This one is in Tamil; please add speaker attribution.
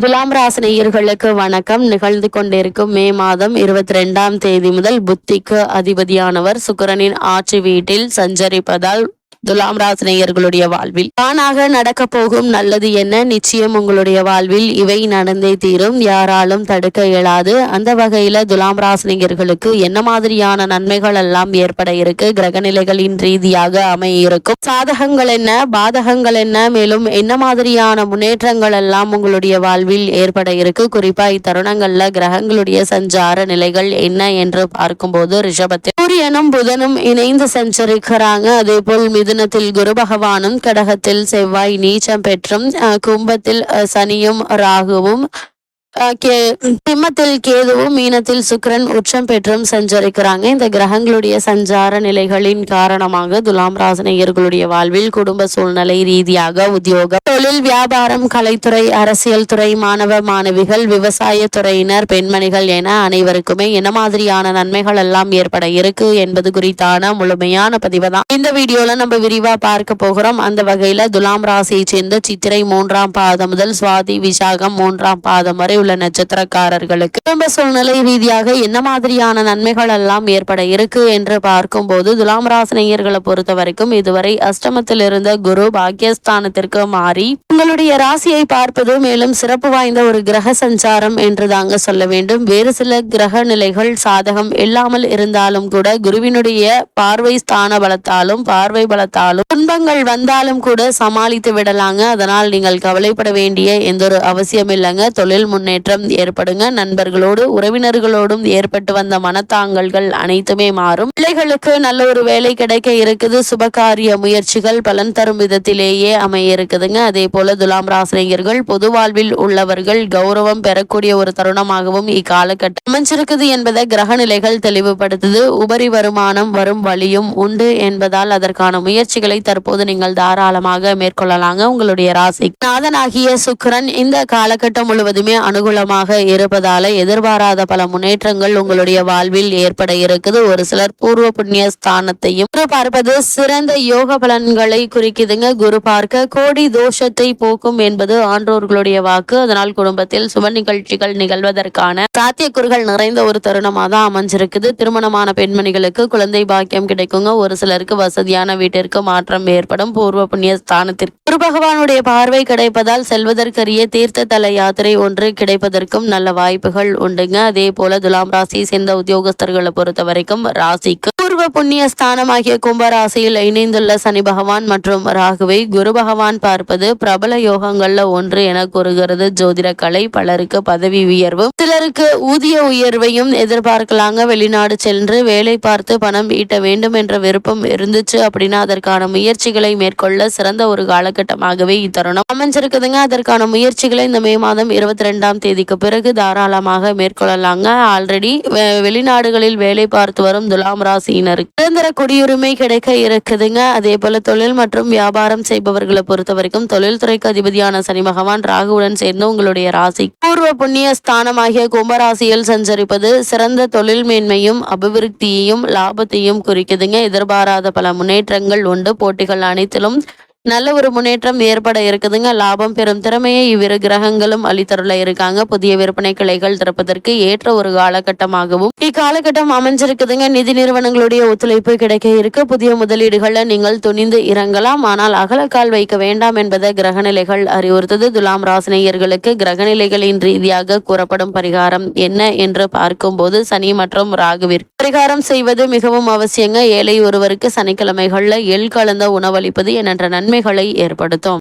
Speaker 1: துலாம் ராசினியர்களுக்கு வணக்கம். நிகழ்ந்து கொண்டிருக்கும் மே மாதம் இருபத்தி ரெண்டாம் தேதி முதல் புத்திக்கு அதிபதியானவர் சுக்கரனின் ஆட்சி வீட்டில் சஞ்சரிப்பதால் துலாம் ராசினியர்களுடைய வாழ்வில். தானாக நடக்க போகும் நல்லது என்ன? நிச்சயம் உங்களுடைய வாழ்வில் இவை நடந்தே தீரும். யாராலும் தடுக்க இயலாது. அந்த வகையில துலாம் ராசினியர்களுக்கு என்ன மாதிரியான நன்மைகள் எல்லாம் ஏற்பட இருக்கு? கிரகநிலைகளின் ரீதியாக அமைய இருக்கும் சாதகங்கள் என்ன? பாதகங்கள் என்ன? மேலும் என்ன மாதிரியான முன்னேற்றங்கள் எல்லாம் உங்களுடைய வாழ்வில் ஏற்பட இருக்கு? குறிப்பா இத்தருணங்கள்ல கிரகங்களுடைய சஞ்சார நிலைகள் என்ன என்று பார்க்கும்போது ரிஷபத்தில் சூரியனும் புதனும் இணைந்து சஞ்சரிக்கிறாங்க. அதே போல் மிதுனத்தில் குரு பகவானும் கடகத்தில் செவ்வாய் நீச்சம் பெற்றும் கும்பத்தில் சனியும் ராகுவும் சிம்மத்தில் கேதுவும் மீனத்தில் சுக்கரன் உச்சம் பெற்றும் சஞ்சரிக்கிறாங்க. இந்த கிரகங்களுடைய சஞ்சார நிலைகளின் காரணமாக துலாம் ராசினியர்களுடைய வாழ்வில் குடும்ப சூழ்நிலை ரீதியாக உத்தியோகம் தொழில் வியாபாரம் கலைத்துறை அரசியல் துறை மாணவ மாணவிகள் விவசாய துறையினர் பெண்மணிகள் என அனைவருக்குமே என்ன மாதிரியான நன்மைகள் எல்லாம் ஏற்பட இருக்கு என்பது குறித்தான முழுமையான பதிவு தான். இந்த வீடியோல நம்ம விரிவா பார்க்க போகிறோம். அந்த வகையில துலாம் ராசியை சேர்ந்த சித்திரை மூன்றாம் பாதம் முதல் சுவாதி விசாகம் மூன்றாம் பாதம் வரை உள்ள நட்சத்திரக்காரர்களுக்கு. குடும்ப சூழ்நிலை ரீதியாக என்ன மாதிரியான நன்மைகள் எல்லாம் ஏற்பட இருக்கு என்று பார்க்கும்போது துலாம் ராசினியர்களை பொறுத்த வரைக்கும் இதுவரை அஷ்டமத்தில் இருந்த குரு பாக்கியஸ்தானத்திற்கு மாறி உங்களுடைய ராசியை பார்ப்பது மேலும் சிறப்பு வாய்ந்த ஒரு கிரக சஞ்சாரம் என்று தாங்க சொல்ல வேண்டும். வேறு சில கிரக நிலைகள் சாதகம் இல்லாமல் இருந்தாலும் கூட குருவினுடைய பார்வை ஸ்தான பலத்தாலும் பார்வை பலத்தாலும் துன்பங்கள் வந்தாலும் கூட சமாளித்து விடலாங்க. அதனால் நீங்கள் கவலைப்பட வேண்டிய எந்த ஒரு அவசியம் இல்லைங்க தொழில் முன்னேற்றம் ஏற்படுங்க. நண்பர்களோடு உறவினர்களோடும் ஏற்பட்டு வந்த மனத்தாங்கல்கள் அனைத்துமே மாறும். பிள்ளைகளுக்கு நல்ல ஒரு வேலை கிடைக்க இருக்குது. சுபகாரிய முயற்சிகள் பலன் தரும் விதத்திலேயே அமைய இருக்குதுங்க அதே போல துலாம் ராசினியர்கள் பொது வாழ்வில் உள்ளவர்கள் கௌரவம் பெறக்கூடிய ஒரு தருணமாகவும் இக்காலகட்டம் அமைஞ்சிருக்குது என்பதை கிரக நிலைகள் தெளிவுபடுத்துது. உபரி வருமானம் வரும் வழியும் உண்டு என்பதால் அதற்கான முயற்சிகளை தற்போது நீங்கள் தாராளமாக மேற்கொள்ளலாங்க. உங்களுடைய ராசி நாதனாகிய சுக்கரன் இந்த காலகட்டம் முழுவதுமே அனுகூலமாக இருப்பதால எதிர்பாராத பல முன்னேற்றங்கள் உங்களுடைய வாழ்வில் ஏற்பட இருக்குது. ஒரு சிலர் பூர்வ புண்ணிய ஸ்தானத்தையும் குரு பார்ப்பது சிறந்த யோக பலன்களை குறிக்குதுங்க. குரு பார்க்க கோடி தோஷத்தை போக்கும் என்பது ஆன்றோர்களுடைய வாக்கு. அதனால் குடும்பத்தில் சுப நிகழ்ச்சிகள் நிகழ்வதற்கான சாத்தியக்கூறுகள் நிறைந்த ஒரு தருணமா தான் அமைஞ்சிருக்குது. திருமணமான பெண்மணிகளுக்கு குழந்தை பாக்கியம் கிடைக்குங்க. ஒரு சிலருக்கு வசதியான வீட்டிற்கு மாற்றம் ஏற்படும். பூர்வ புண்ணிய ஸ்தானத்திற்கு குரு பகவானுடைய பார்வை கிடைப்பதால் செல்வதற்கரிய தீர்த்த தல யாத்திரை ஒன்று கிடைப்பதற்கும் நல்ல வாய்ப்புகள் உண்டுங்க. அதே போல துலாம் ராசியை சேர்ந்த உத்தியோகஸ்தர்களை பொறுத்த வரைக்கும் ராசிக்கு பூர்வ புண்ணிய ஸ்தானமாகிய கும்பராசியில் இணைந்துள்ள சனி பகவான் மற்றும் ராகுவை குரு பகவான் பார்ப்பது பிரபல யோகங்கள்ல ஒன்று என கூறுகிறது. ஜோதிட கலை பலருக்கு பதவி உயர்வும் சிலருக்கு ஊதிய உயர்வையும் எதிர்பார்க்கலாங்க. வெளிநாடு சென்று வேலை பார்த்து பணம் ஈட்ட வேண்டும் என்ற விருப்பம் இருந்துச்சு அப்படின்னா அதற்கான முயற்சிகளை மேற்கொள்ள சிறந்த ஒரு காலகட்டமாகவே இத்தருணம் அமைஞ்சிருக்குதுங்க. அதற்கான முயற்சிகளை இந்த மே மாதம் இருபத்தி ரெண்டாம் தேதிக்கு பிறகு தாராளமாக மேற்கொள்ளலாங்க. ஆல்ரெடி வெளிநாடுகளில் வேலை பார்த்து வரும் துலாம் இருக்கு நிரந்தர குடியுரிமை கிடைக்க இருக்குதுங்க. அதே போல தொழில் மற்றும் வியாபாரம் செய்பவர்களை பொறுத்த வரைக்கும் தொழில்துறைக்கு அதிபதியான சனி பகவான் ராகுவுடன் சேர்ந்து உங்களுடைய ராசி. பூர்வ புண்ணிய ஸ்தானமாகிய கும்பராசியில் சஞ்சரிப்பது சிறந்த தொழில் மேன்மையும் அபிவிருத்தியையும் லாபத்தையும் குறிக்குதுங்க. எதிர்பாராத பல முன்னேற்றங்கள் உண்டு. போட்டிகள் அனைத்திலும் நல்ல ஒரு முன்னேற்றம் ஏற்பட இருக்குதுங்க. லாபம் பெறும் திறமையை இவ்விரு கிரகங்களும் அளித்தருள இருக்காங்க. புதிய விற்பனை கிளைகள் திறப்பதற்கு ஏற்ற ஒரு காலகட்டமாகவும் இக்காலகட்டம் அமைஞ்சிருக்குதுங்க. நிதி நிறுவனங்களுடைய ஒத்துழைப்பு கிடைக்க இருக்கு. புதிய முதலீடுகளை நீங்கள் துணிந்து இறங்கலாம். ஆனால் அகலக்கால் வைக்க வேண்டாம் என்பதை கிரகநிலைகள் அறிவுறுத்தது. துலாம் ராசினியர்களுக்கு கிரகநிலைகளின் ரீதியாக கூறப்படும் பரிகாரம் என்ன என்று பார்க்கும்போது சனி மற்றும் ராகுவிற்கு பரிகாரம் செய்வது மிகவும் அவசியங்க. ஏழை ஒருவருக்கு சனிக்கிழமைகளில் எள் கலந்த உணவளிப்பது எண்ணற்ற நன்மைகளை ஏற்படுத்தும்.